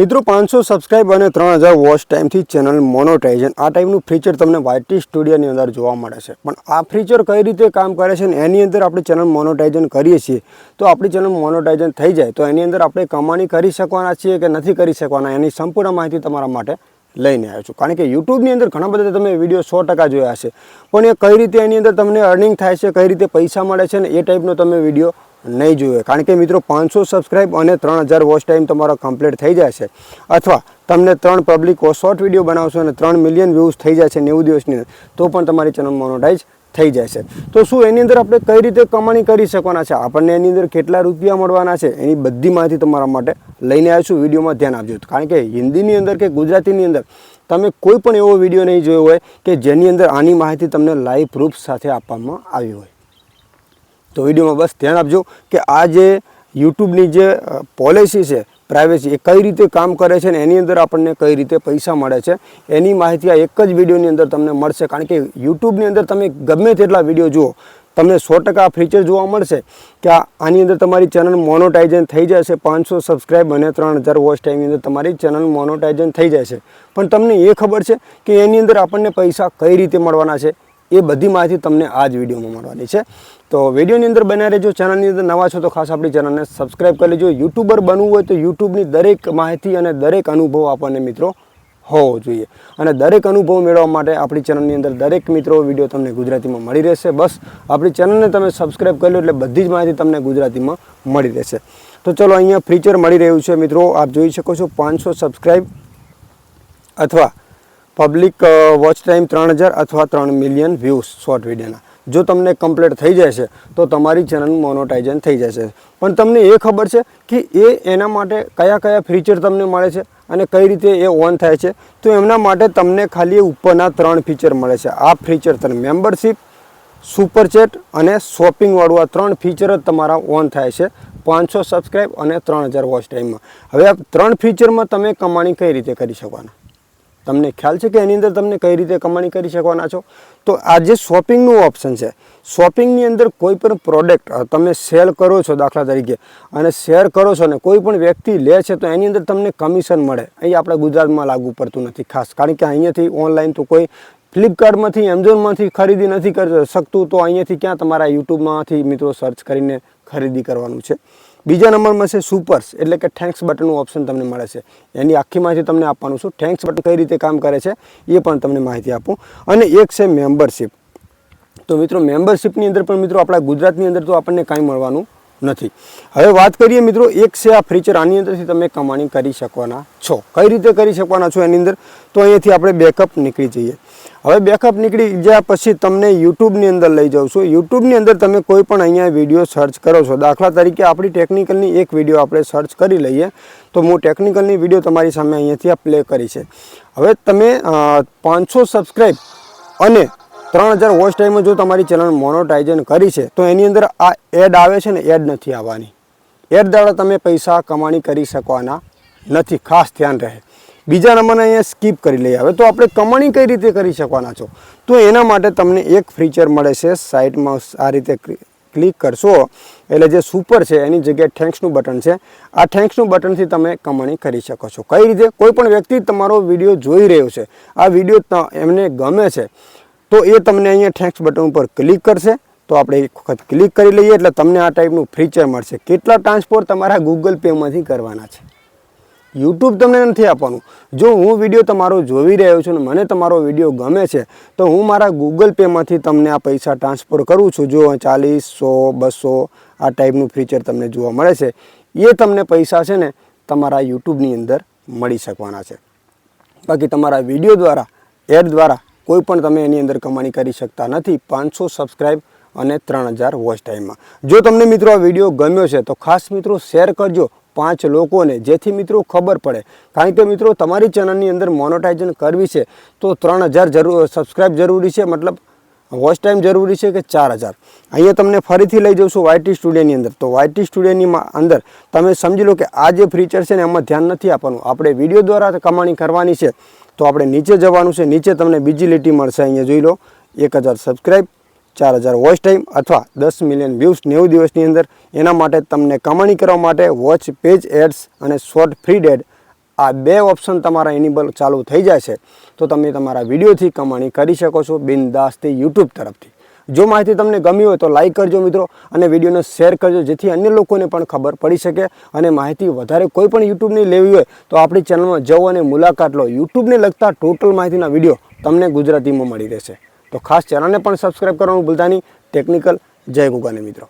મિત્રો, પાંચસો સબસ્ક્રાઇબ અને ત્રણ હજાર વોચ ટાઈમથી ચેનલ મોનોટાઇઝન આ ટાઈપનું ફીચર તમને વાયટી સ્ટુડિયોની અંદર જોવા મળે છે. પણ આ ફીચર કઈ રીતે કામ કરે છે ને એની અંદર આપણે ચેનલ મોનોટાઇઝન કરીએ છીએ. તો આપણી ચેનલ મોનોટાઇઝન થઈ જાય. તો એની અંદર આપણે કમાણી કરી શકવાના છીએ કે નથી કરી શકવાના, એની સંપૂર્ણ માહિતી તમારા માટે લઈને આવ્યો છું. કારણ કે યુટ્યુબની અંદર ઘણા બધા તમે વીડિયો સો ટકા જોયા હશે. પણ એ કઈ રીતે એની અંદર તમને અર્નિંગ થાય છે, કઈ રીતે પૈસા મળે છે ને એ ટાઈપનો તમે વીડિયો નહીં જોઈએ કારણ કે મિત્રો, પાંચસો સબસ્ક્રાઈબ અને ત્રણ હજાર વોચ ટાઈમ તમારો કમ્પ્લીટ થઈ છે અથવા તમને ત્રણ પબ્લિક શોર્ટ વીડિયો બનાવશો અને ત્રણ મિલિયન વ્યૂઝ થઈ જશે નેવું દિવસની તો પણ તમારી ચેનલ મોનોટાઈઝ થઈ જશે. તો શું એની અંદર આપણે કઈ રીતે કમાણી કરી શકવાના છે? આપણને એની અંદર કેટલા રૂપિયા મળવાના છે? એની બધી માહિતી તમારા માટે લઈને આવીશું. વિડીયોમાં ધ્યાન આપજો. કારણ કે હિન્દીની અંદર કે ગુજરાતીની અંદર, તમે કોઈ પણ એવો વીડિયો નહીં જોયો હોય કે જેની અંદર આની માહિતી તમને લાઈવ પ્રૂફ સાથે આપવામાં આવી હોય. તો વિડીયોમાં બસ ધ્યાન આપજો કે આ જે યુટ્યુબની જે પોલિસી છે પ્રાઇવેસી એ કઈ રીતે કામ કરે છે ને એની અંદર આપણને કઈ રીતે પૈસા મળે છે, એની માહિતી આ એક જ વિડીયોની અંદર તમને મળશે. કારણ કે યુટ્યુબની અંદર તમે ગમે તેટલા વીડિયો જુઓ, તમને સો ટકા ફીચર જોવા મળશે કે આની અંદર તમારી ચેનલ મોનોટાઇઝન થઈ જશે. પાંચસો સબસ્ક્રાઇબ અને ત્રણ હજાર વોચ ટાઈમની અંદર તમારી ચેનલ મોનોટાઇઝન થઈ જશે. પણ તમને એ ખબર છે કે એની અંદર આપણને પૈસા કઈ રીતે મળવાના છે? એ બધી માહિતી તમને આ જ વિડીયોમાં મળવાની છે. તો વિડીયોની અંદર બન્યા રહેજો. ચેનલની અંદર નવા છો તો ખાસ આપણી ચેનલને સબસ્ક્રાઇબ કરી લેજો. યુટ્યુબર બનવું હોય તો યુટ્યુબની દરેક માહિતી અને દરેક અનુભવ આપણને મિત્રો હોવો જોઈએ. અને દરેક અનુભવ મેળવવા માટે આપણી ચેનલની અંદર દરેક મિત્રો વીડિયો તમને ગુજરાતીમાં મળી રહેશે. બસ, આપણી ચેનલને તમે સબસ્ક્રાઈબ કરી લો એટલે બધી જ માહિતી તમને ગુજરાતીમાં મળી રહેશે. તો ચલો અહીંયા ફીચર મળી રહ્યું છે મિત્રો. આપ જોઈ શકો છો પાંચસો સબસ્ક્રાઈબ અથવા પબ્લિક વોચ ટાઈમ ત્રણ હજાર અથવા ત્રણ મિલિયન વ્યૂઝ શોર્ટ વિડીયોના જો તમને કમ્પ્લીટ થઈ જશે, તો તમારી ચેનલ મોનોટાઇઝન થઈ જશે. પણ તમને એ ખબર છે કે એ એના માટે કયા કયા ફીચર તમને મળે છે અને કઈ રીતે એ ઓન થાય છે, તો એમના માટે તમને ખાલી ઉપરના ત્રણ ફીચર મળે છે. આ ફીચર તમને મેમ્બરશિપ સુપર ચેટ અને શોપિંગવાળું આ ત્રણ ફીચર જ તમારા ઓન થાય છે, પાંચસો સબસ્ક્રાઈબ અને ત્રણ હજાર વોચ ટાઈમમાં હવે આ ત્રણ ફીચરમાં તમે કમાણી કઈ રીતે કરી શકવાના? તમને ખ્યાલ છે કે એની અંદર તમને કઈ રીતે કમાણી કરી શકવાના છો? તો આ જે શોપિંગનું ઓપ્શન છે, શોપિંગની અંદર કોઈ પણ પ્રોડક્ટ તમે સેલ કરો છો દાખલા તરીકે, અને શેર કરો છો ને, કોઈ પણ વ્યક્તિ લે છે, તો એની અંદર તમને કમિશન મળે. અહીં આપણે ગુજરાતમાં લાગુ પડતું નથી ખાસ, કારણ કે અહીંયાથી ઓનલાઈન તો કોઈ ફ્લિપકાર્ટમાંથી, એમેઝોનમાંથી ખરીદી નથી કરી, શકતું, તો અહીંયાથી ક્યાં તમારા યુટ્યુબમાંથી મિત્રો સર્ચ કરીને ખરીદી કરવાનું છે. બીજા નંબરમાં છે સુપર્સ એટલે કે થેન્ક્સ બટનનું ઓપ્શન તમને મળે છે. એની આખી માહિતી તમને આપવાનું છું. થેન્ક્સ બટન કઈ રીતે કામ કરે છે, એ પણ તમને માહિતી આપું. અને એક છે મેમ્બરશિપ તો મિત્રો મેમ્બરશિપની અંદર પણ મિત્રો, આપણા ગુજરાતની અંદર તો આપણને કાંઈ મળવાનું નથી. હવે વાત કરીએ મિત્રો, એક છે આ ફીચર આની અંદરથી તમે કમાણી કરી શકવાના છો. કઈ રીતે કરી શકવાના છો એની અંદર? તો અહીંયાથી આપણે બેકઅપ નીકળી જઈએ. હવે બેકઅપ નીકળી ગયા પછી તમને યુટ્યુબની અંદર લઈ જાઉં છું. યુટ્યુબની અંદર તમે કોઈ પણ અહીંયા વીડિયો સર્ચ કરો છો. દાખલા તરીકે આપણી ટેકનિકલની એક વીડિયો આપણે સર્ચ કરી લઈએ, તો હું ટેકનિકલની વીડિયો તમારી સામે અહીંયાથી આ પ્લે કરી છે હવે તમે પાંચસો સબસ્ક્રાઈબ અને ત્રણ હજાર વોચ ટાઈમમાં જો તમારી ચેનલ મોનોટાઇઝન કરી છે, તો એની અંદર આ એડ આવે છે ને એડ નથી આવવાની. એડ દ્વારા તમે પૈસા કમાણી કરી શકવાના નથી. ખાસ ધ્યાન રહે. બીજા નંબરને અહીંયા સ્કીપ કરી લઈએ. હવે તો આપણે કમાણી કઈ રીતે કરી શકવાના છો? તો એના માટે તમને એક ફીચર મળે છે. સાઇટમાં આ રીતે ક્લિક કરશો, એટલે જે સુપર છે, એની જગ્યાએ થેન્ક્સનું બટન છે. આ થેન્ક્સનું બટનથી તમે કમાણી કરી શકો છો. કઈ રીતે? કોઈ પણ વ્યક્તિ તમારો વીડિયો જોઈ રહ્યો છે. આ વીડિયો એમને ગમે છે. તો એ તમને અહીંયા થેન્ક્સ બટન ઉપર ક્લિક કરશે. તો આપણે એક વખત ક્લિક કરી લઈએ એટલે તમને આ ટાઈપનું ફીચર મળશે. કેટલા ટ્રાન્સપોર્ટ તમારા ગૂગલ પેમાંથી કરવાના છે? યુટ્યુબ તમને નથી આપવાનું. જો હું વીડિયો તમારો જોઈ રહ્યો છું ને મને તમારો વીડિયો ગમે છે, તો હું મારા ગૂગલ પેમાંથી તમને આ પૈસા ટ્રાન્સફર કરું છું. જો ચાલીસ, સો, બસો આ ટાઈપનું ફીચર તમને જોવા મળે છે, એ તમને પૈસા છે ને તમારા યુટ્યુબની અંદર મળી શકવાના છે. બાકી તમારા વીડિયો દ્વારા એડ દ્વારા કોઈ પણ તમે એની અંદર કમાણી કરી શકતા નથી, પાંચસો સબસ્ક્રાઈબ અને ત્રણ હજાર વોચ ટાઈમમાં જો તમને મિત્રો આ વીડિયો ગમ્યો છે, તો ખાસ મિત્રો શેર કરજો પાંચ લોકોને, જેથી મિત્રો ખબર પડે. કારણ કે મિત્રો તમારી ચેનલની અંદર મોનોટાઇઝન કરવી છે, તો ત્રણ હજાર જરૂર સબસ્ક્રાઈબ જરૂરી છે, મતલબ વોચ ટાઈમ જરૂરી છે કે ચાર હજાર. અહીંયા તમને ફરીથી લઈ જઉં છું વાયટી સ્ટુડિયોની અંદર. તો વાયટી સ્ટુડિયોની અંદર તમે સમજી લો કે આ જે ફીચર છે ને, એમાં ધ્યાન નથી આપવાનું. આપણે વીડિયો દ્વારા કમાણી કરવાની છે. તો આપણે નીચે જવાનું છે. નીચે તમને બીજી લીટી મળશે. અહીંયા જોઈ લો. એક હજાર સબસ્ક્રાઈબ ચાર હજાર વોચ ટાઈમ અથવા દસ મિલિયન વ્યૂઝ નેવું દિવસની અંદર. એના માટે તમને કમાણી કરવા માટે વોચ પેજ એડ્સ અને શોર્ટ ફ્રી ડેડ આ બે ઓપ્શન તમારા એનિબલ ચાલુ થઈ જાય છે. તો તમે તમારા વિડીયોથી કમાણી કરી શકો છો બિનદાસથી યુટ્યુબ તરફથી. જો માહિતી તમને ગમી હોય તો લાઈક કરજો મિત્રો અને વિડીયોને શેર કરજો, જેથી અન્ય લોકોને પણ ખબર પડી શકે અને માહિતી વધારે કોઈ પણ યુટ્યુબની લેવી હોય તો આપણી ચેનલમાં જવો અને મુલાકાત લો. યુટ્યુબને લગતા ટોટલ માહિતીના વીડિયો તમને ગુજરાતીમાં મળી રહેશે. તો ખાસ ચેનલને પણ સબસ્ક્રાઈબ કરવાનું ભૂલતા નહીં. ટેકનિકલ જય ગુગાને મિત્રો.